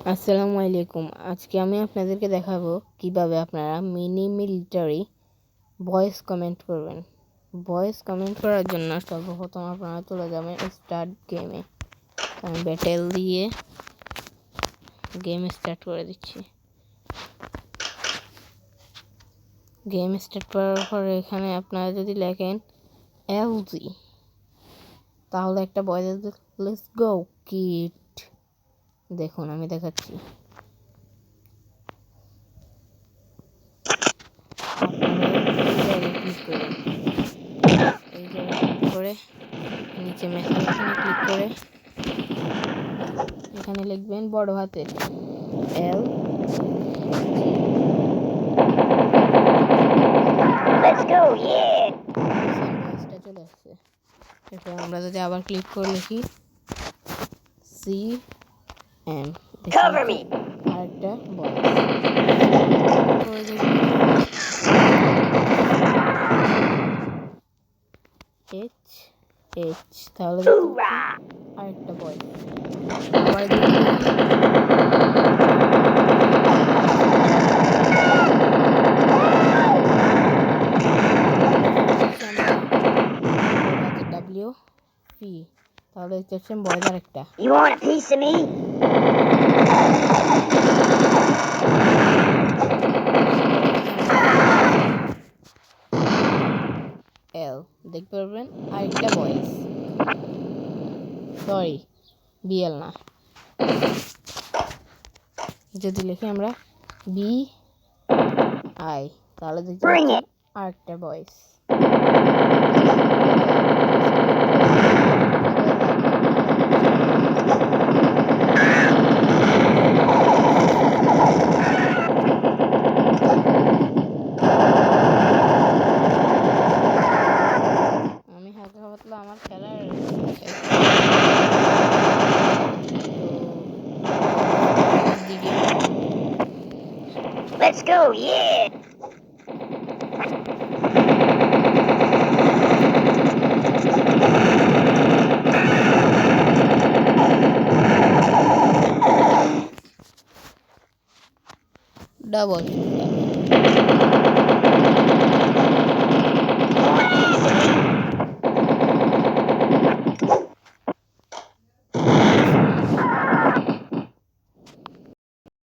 আসসালামু আলাইকুম। আজকে আমি আপনাদেরকে দেখাবো কীভাবে আপনারা মিনি মিলিটারি ভয়েস কমেন্ট করবেন। ভয়েস কমেন্ট করার জন্য সর্বপ্রথম আপনারা চলে যাবেন স্টার্ট গেমে। আমি ব্যাটেল দিয়ে গেম স্টার্ট করে দিচ্ছি। গেম স্টার্ট করার পরে এখানে আপনারা যদি লেখেন এলজি তাহলে একটা ভয়েস লেটস গো কিট দেখুন আমি দেখাচ্ছি। এই জায়গায় ক্লিক করে নিচে মেসেজ ক্লিক করে এখানে লিখবেন বড় হাতে এল চলে আসছে। এরপর আমরা যদি আবার ক্লিক করে লিখি C Cover me! আরেকটা বল করে দিই এইচ এইচ তাহলে দেখতে Hoorah! আরেকটা বল আবার যদি লিখি, ডাব্লিউ পি তাহলে দেখতে পাচ্ছেন বয়েজ আরেকটা You want a piece of me? L দেখতে পারবেন আরেকটা ভয়েস সরি বিএল না। যদি লিখি আমরা বি আই তাহলে দেখতে! আরেকটা voice পাতলা আমার খেলার দিকে Let's go, yeah! ডাবল